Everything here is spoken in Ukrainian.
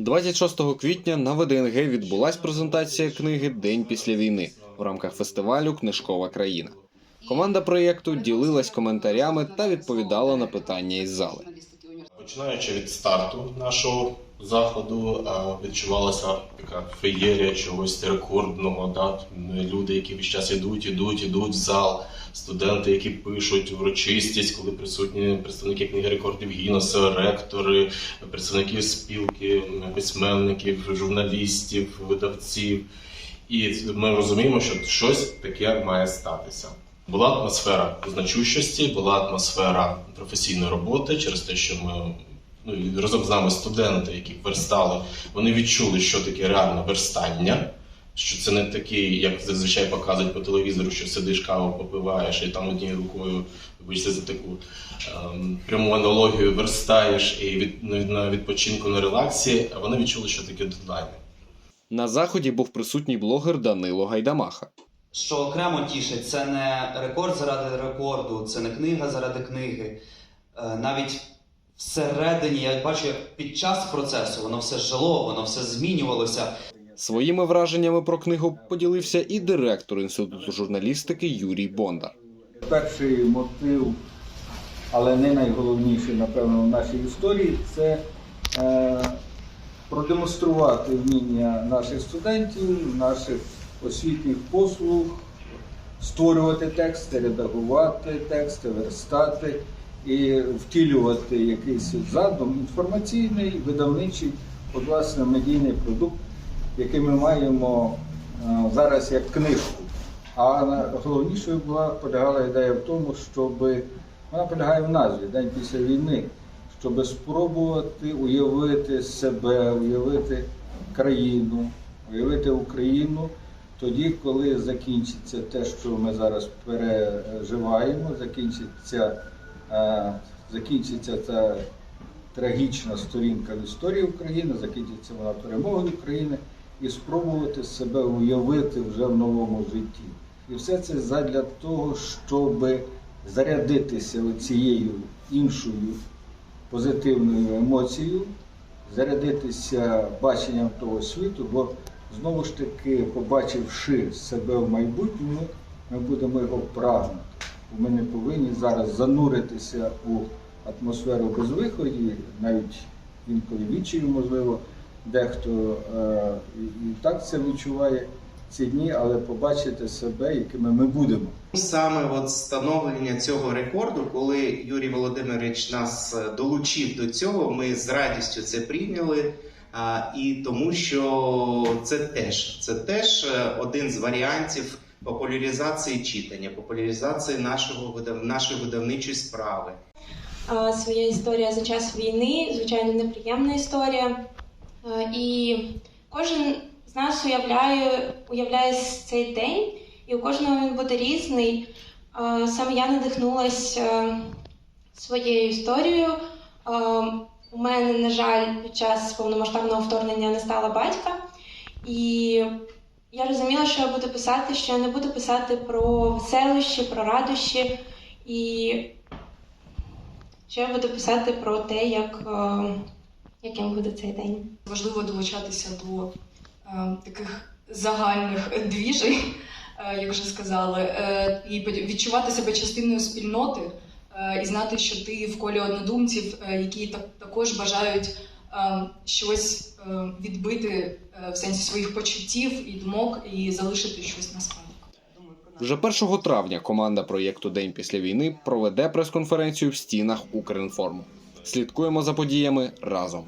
26 квітня на ВДНГ відбулась презентація книги День після війни в рамках фестивалю Книжкова країна. Команда проєкту ділилась коментарями та відповідала на питання із зали. Починаючи від старту нашого заходу, е, відчувалася така феєрія чогось рекордного. Да? Люди, які весь час ідуть, ідуть, ідуть в зал, студенти, які пишуть урочистість, коли присутні представники книги рекордів Гіннеса, ректори, представники спілки, письменників, журналістів, видавців. І ми розуміємо, що щось таке має статися. Була атмосфера значущості, була атмосфера професійної роботи через те, що ми ну, і разом з нами студенти, які верстали, вони відчули, що таке реальне верстання. Що це не такий, як зазвичай показують по телевізору, що сидиш каву попиваєш і там однією рукою, вибачте за таку ем, пряму аналогію верстаєш і від, на- відпочинку на релаксі, а вони відчули, що таке дедлайни. На заході був присутній блогер Данило Гайдамаха. Що окремо тішить, це не рекорд заради рекорду, це не книга заради книги. Е, Навіть всередині, я бачу, як під час процесу воно все жило, воно все змінювалося. Своїми враженнями про книгу поділився і директор інституту журналістики Юрій Бондар. Перший мотив, але не найголовніший, напевно, в нашій історії, це е, продемонструвати вміння наших студентів, наших освітніх послуг, створювати тексти, редагувати тексти, верстати і втілювати якийсь задум інформаційний, видавничий, от, власне, медійний продукт, який ми маємо е, зараз як книжку. А головнішою була полягала ідея в тому, щоб вона полягає в назві День після війни, щоб спробувати уявити себе, уявити країну, уявити Україну тоді, коли закінчиться те, що ми зараз переживаємо, закінчиться, закінчиться ця трагічна сторінка в історії України, закінчиться вона перемогою України, і спробувати себе уявити вже в новому житті. І все це задля того, щоб зарядитися цією іншою позитивною емоцією, зарядитися баченням того світу, бо знову ж таки, побачивши себе в майбутньому, ми будемо його прагнути. Ми не повинні зараз зануритися у атмосферу безвиході, навіть інколи відчаю, можливо, дехто е, і, так це відчуває ці дні, але побачити себе, якими ми будемо. Саме от встановлення цього рекорду, коли Юрій Володимирович нас е, долучив до цього, ми з радістю це прийняли. І тому, що це теж це теж е, один з варіантів популяризації читання, популяризації нашого нашої видавничої справи. Своя історія за час війни, звичайно, неприємна історія. І кожен з нас уявляє, уявляє цей день, і у кожного він буде різний. Саме я надихнулась е, своєю історією. У мене, на жаль, під час повномасштабного вторгнення не стало батька, і я розуміла, що я буду писати, що я не буду писати про веселощі, про радощі. І що я буду писати про те, як, е, яким буде цей день. важливо долучатися до е, таких загальних двіжей, е, як вже сказали, е, і відчувати себе частиною спільноти і знати, що ти в колі однодумців, е, які так, також бажають е, щось е, відбити е, в сенсі своїх почуттів і думок і залишити щось на спадок. Вже 1 травня команда проєкту День після війни проведе прес-конференцію в стінах Укрінформу. Слідкуємо за подіями разом.